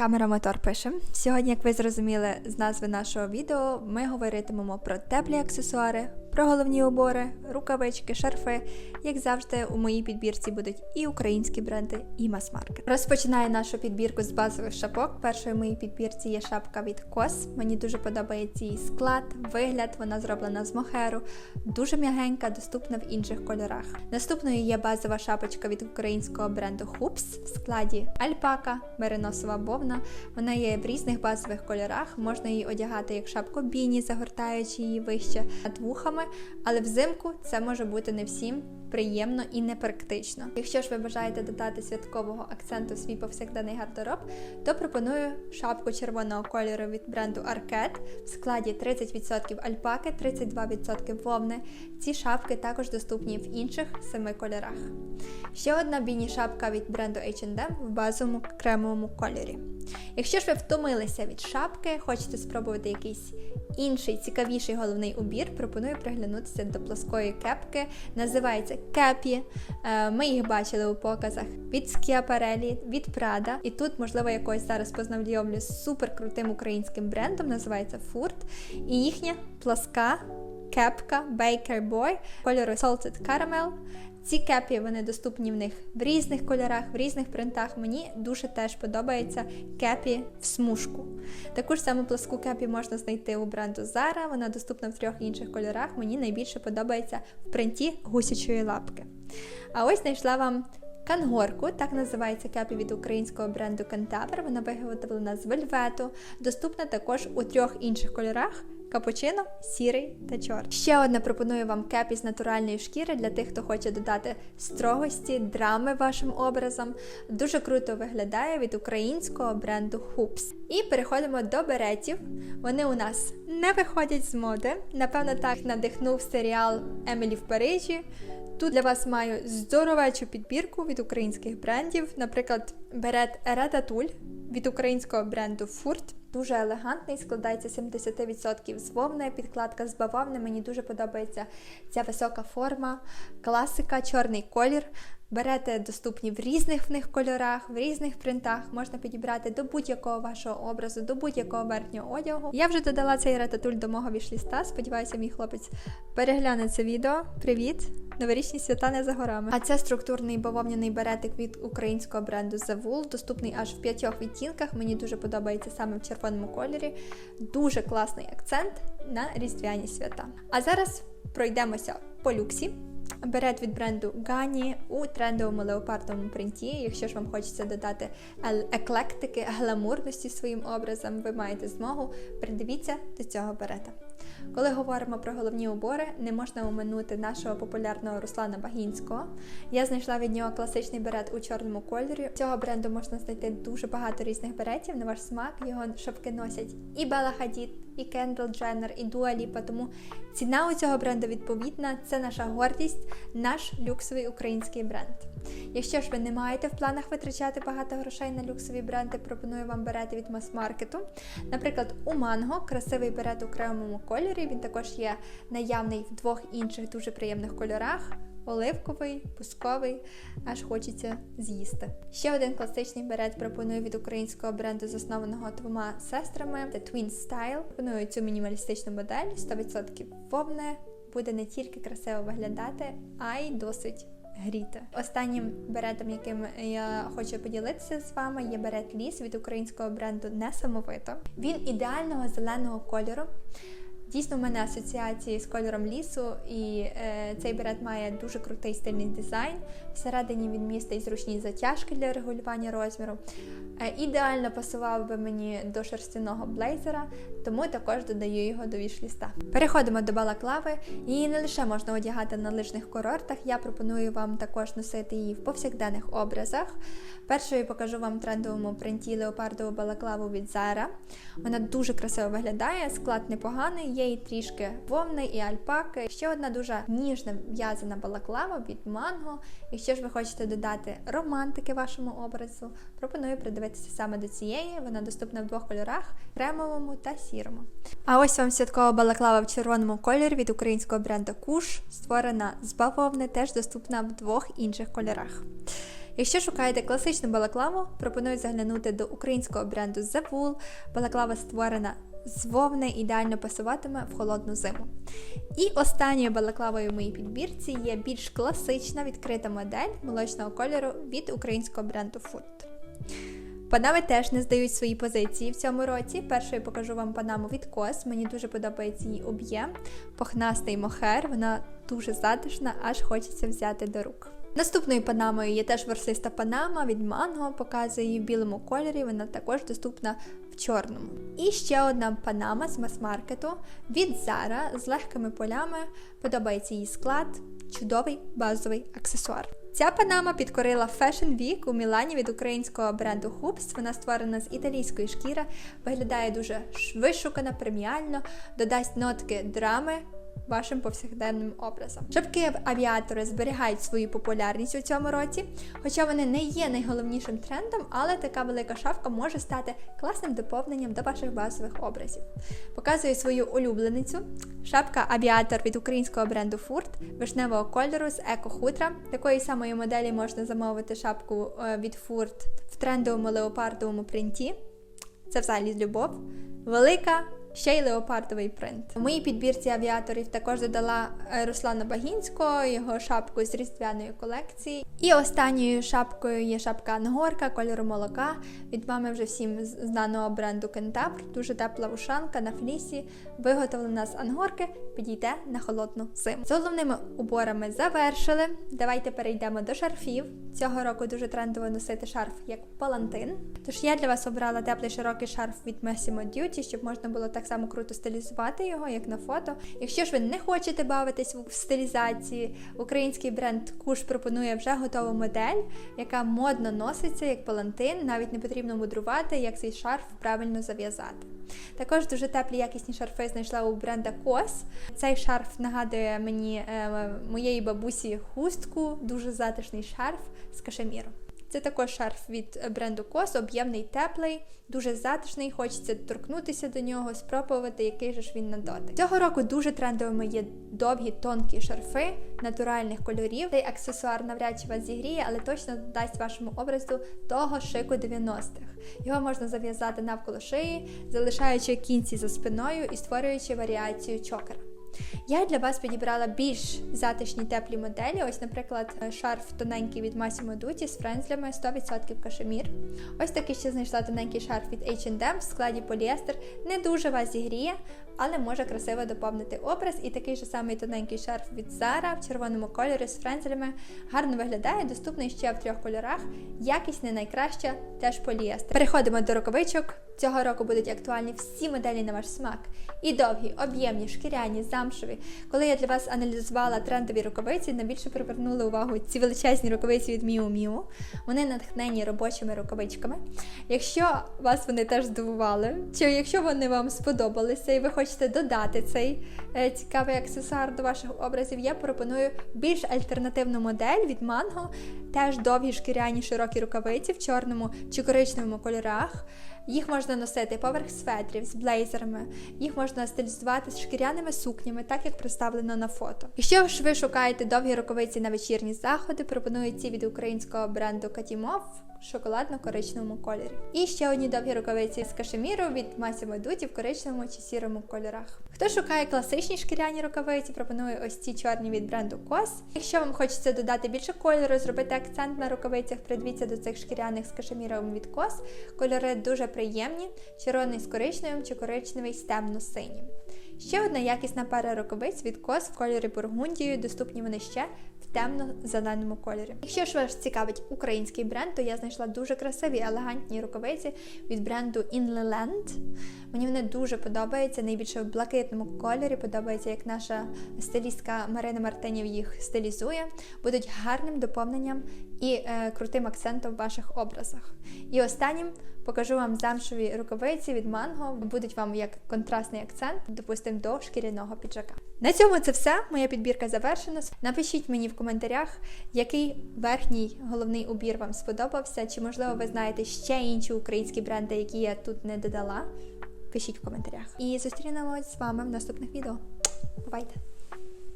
Камера мотор пише. Сьогодні, як ви зрозуміли з назви нашого відео, ми говоритимемо про теплі аксесуари, про головні убори, рукавички, шарфи. Як завжди, у моїй підбірці будуть і українські бренди, і мас-маркет. Розпочинаю нашу підбірку з базових шапок. Першою в моїй підбірці є шапка від Кос. Мені дуже подобається її склад, вигляд. Вона зроблена з мохеру, дуже м'ягенька, доступна в інших кольорах. Наступною є базова шапочка від українського бренду Hoops в складі альпака, мериносова бовна. Вона є в різних базових кольорах. Можна її одягати як шапку біні, загортаючи її вище над вухами, але взимку це може бути не всім приємно і непрактично. Якщо ж ви бажаєте додати святкового акценту свій повсякденний гардероб, то пропоную шапку червоного кольору від бренду Arket в складі 30% альпаки, 32% вовни. Ці шапки також доступні в інших семи кольорах. Ще одна біні шапка від бренду H&M в базовому кремовому кольорі. Якщо ж ви втомилися від шапки, хочете спробувати якийсь інший цікавіший головний убір, пропоную приглянутися до плоскої кепки. Називається кепі. Е, Ми їх бачили у показах від Schiaparelli, від Prada. І тут, можливо, якось зараз познайомлю з суперкрутим українським брендом, називається Furt. І їхня плоска кепка Baker Boy кольору Salted Caramel. Ці кепі вони доступні в них в різних кольорах, в різних принтах. Мені дуже теж подобається кепі в смужку. Таку ж саму пласку кепі можна знайти у бренду Zara, вона доступна в трьох інших кольорах. Мені найбільше подобається в принті гусячої лапки. А ось знайшла вам кангорку, так називається кепі від українського бренду Кентавр. Вона виготовлена з вельвету, доступна також у трьох інших кольорах. Капучино, сірий та чорний. Ще одне пропоную вам кепі з натуральної шкіри для тих, хто хоче додати строгості, драми вашим образом. Дуже круто виглядає від українського бренду Hoops. І переходимо до беретів. Вони у нас не виходять з моди. Напевно, так надихнув серіал Емілі в Парижі. Тут для вас маю здоровечу підбірку від українських брендів, наприклад, берет Рататуль від українського бренду Фурт. Дуже елегантний, складається 70% з вовни, підкладка з бавовни. Мені дуже подобається ця висока форма, класика, чорний колір. Берете доступні в різних в них кольорах, в різних принтах. Можна підібрати до будь-якого вашого образу, до будь-якого верхнього одягу. Я вже додала цей ретатуль до мого вішліста. Сподіваюся, мій хлопець перегляне це відео. Привіт! Новорічні свята не за горами. А це структурний бавовняний беретик від українського бренду Wool, доступний аж в п'ятьох відтінках. Мені дуже подобається саме в червоному кольорі. Дуже класний акцент на різдвяні свята. А зараз пройдемося по люксі. Берет від бренду Гані у трендовому леопардовому принті. Якщо ж вам хочеться додати еклектики, гламурності своїм образом, ви маєте змогу. Придивіться до цього берета. Коли говоримо про головні убори, не можна оминути нашого популярного Руслана Багінського. Я знайшла від нього класичний берет у чорному кольорі. Цього бренду можна знайти дуже багато різних беретів на ваш смак. Його шапки носять і Бела Хадід, і Кендл Дженнер, і Дуа Ліпа. Тому ціна у цього бренду відповідна. Це наша гордість, наш люксовий український бренд. Якщо ж ви не маєте в планах витрачати багато грошей на люксові бренди, пропоную вам берети від мас-маркету. Наприклад, у Манго красивий берет у кремовому кольорі. Він також є наявний в двох інших дуже приємних кольорах. Оливковий, пусковий, аж хочеться з'їсти. Ще один класичний берет пропоную від українського бренду, заснованого двома сестрами The Twin Style. Пропоную цю мінімалістичну модель 100% вовне. Буде не тільки красиво виглядати, а й досить гріти. Останнім беретом, яким я хочу поділитися з вами, є берет ліс від українського бренду Несамовито. Він ідеального зеленого кольору. Дійсно, в мене асоціації з кольором лісу, і е, цей берет має дуже крутий стильний дизайн. Всередині він містить зручні затяжки для регулювання розміру. Е, ідеально пасував би мені до шерстяного блейзера, тому також додаю його до вішліста. Переходимо до балаклави. Її не лише можна одягати на лижних курортах, я пропоную вам також носити її в повсякденних образах. Першою покажу вам трендовому принті леопардову балаклаву від Zara. Вона дуже красиво виглядає, склад непоганий, є трішки вовни і альпаки. Ще одна дуже ніжна в'язана балаклава від манго. Якщо ж ви хочете додати романтики вашому образу, пропоную придивитися саме до цієї. Вона доступна в двох кольорах кремовому та сірому. А ось вам святкова балаклава в червоному кольорі від українського бренду Куш, створена з бавовни, теж доступна в двох інших кольорах. Якщо шукаєте класичну балаклаву, пропоную заглянути до українського бренду The Wool. Балаклава створена з вовни, ідеально пасуватиме в холодну зиму. І останньою балаклавою в моїй підбірці є більш класична відкрита модель молочного кольору від українського бренду Foot. Панами теж не здають свої позиції в цьому році. Першою покажу вам панаму від Кос. Мені дуже подобається її об'єм, похнастий мохер. Вона дуже затишна, аж хочеться взяти до рук. Наступною панамою є теж ворсиста панама від Mango, показує її в білому кольорі, вона також доступна в чорному. І ще одна панама з мас-маркету від Zara з легкими полями. Подобається її склад, чудовий базовий аксесуар. Ця панама підкорила Fashion Week у Мілані від українського бренду Hoops. Вона створена з італійської шкіри, виглядає дуже вишукано, преміально, додасть нотки драми вашим повсякденним образом. Шапки авіатори зберігають свою популярність у цьому році, хоча вони не є найголовнішим трендом, але така велика шапка може стати класним доповненням до ваших базових образів. Показую свою улюбленицю. Шапка авіатор від українського бренду Фурт вишневого кольору з еко-хутра. Такої самої моделі можна замовити шапку е, від Фурт в трендовому леопардовому принті. Це взагалі любов. Велика, ще й леопардовий принт. У моїй підбірці авіаторів також додала е, Руслана Багінського, його шапку з різдвяної колекції. І останньою шапкою є шапка Ангорка кольору молока від мами вже всім знаного бренду Кентавр. Дуже тепла вушанка на флісі, виготовлена з ангорки, підійде на холодну зиму. З головними уборами завершили. Давайте перейдемо до шарфів. Цього року дуже трендово носити шарф як палантин. Тож я для вас обрала теплий широкий шарф від Massimo Dutti, щоб можна було так само круто стилізувати його, як на фото. Якщо ж ви не хочете бавитись в стилізації, український бренд Куш пропонує вже готову модель, яка модно носиться як палантин. Навіть не потрібно мудрувати, як цей шарф правильно зав'язати. Також дуже теплі якісні шарфи знайшла у бренда Кос. Цей шарф нагадує мені е, моєї бабусі хустку, дуже затишний шарф з кашеміру. Це також шарф від бренду Кос, об'ємний, теплий, дуже затишний, хочеться торкнутися до нього, спробувати, який же ж він на дотик. Цього року дуже трендовими є довгі тонкі шарфи натуральних кольорів. Цей аксесуар навряд чи вас зігріє, але точно дасть вашому образу того шику 90-х. Його можна зав'язати навколо шиї, залишаючи кінці за спиною і створюючи варіацію чокера. Я для вас підібрала більш затишні теплі моделі. Ось, наприклад, шарф тоненький від Massimo Dutti з френзлями 100% кашемір. Ось такий ще знайшла тоненький шарф від H&M в складі поліестер. Не дуже вас зігріє, але може красиво доповнити образ. І такий же самий тоненький шарф від Zara в червоному кольорі з френзлями. Гарно виглядає, доступний ще в трьох кольорах. Якість не найкраща, теж поліестер. Переходимо до рукавичок. Цього року будуть актуальні всі моделі на ваш смак. І довгі, об'ємні, шкіряні, замшеві. Коли я для вас аналізувала трендові рукавиці, найбільше привернули увагу ці величезні рукавиці від Miu Miu. Вони натхнені робочими рукавичками. Якщо вас вони теж здивували, чи якщо вони вам сподобалися і ви хочете додати цей е, цікавий аксесуар до ваших образів, я пропоную більш альтернативну модель від Mango. Теж довгі шкіряні широкі рукавиці в чорному чи коричневому кольорах. Їх можна носити поверх светрів з блейзерами, їх можна стилізувати з шкіряними сукнями, так як представлено на фото. Якщо ж ви шукаєте довгі рукавиці на вечірні заходи, пропоную ці від українського бренду Katimov в шоколадно-коричневому кольорі. І ще одні довгі рукавиці з кашеміру від Massimo Dutti в коричневому чи сірому кольорах. Хто шукає класичні шкіряні рукавиці, пропоную ось ці чорні від бренду COS. Якщо вам хочеться додати більше кольору, зробити акцент на рукавицях, придивіться до цих шкіряних з кашеміром від COS. Кольори дуже приємні, червоний з коричневим чи коричневий з темно-синім. Ще одна якісна пара рукавиць від COS в кольорі бургундію, доступні вони ще темно-зеленому кольорі. Якщо ж вас цікавить український бренд, то я знайшла дуже красиві елегантні рукавиці від бренду Inleland. Мені вони дуже подобаються, найбільше в блакитному кольорі. Подобається, як наша стилістка Марина Мартинів їх стилізує, будуть гарним доповненням і е, крутим акцентом в ваших образах. І останнім покажу вам замшові рукавиці від манго. Будуть вам як контрастний акцент, допустимо, до шкіряного піджака. На цьому це все. Моя підбірка завершена. Напишіть мені в коментарях, який верхній головний убір вам сподобався, чи, можливо, ви знаєте ще інші українські бренди, які я тут не додала. Пишіть в коментарях. І зустрінемось з вами в наступних відео. Бувайте!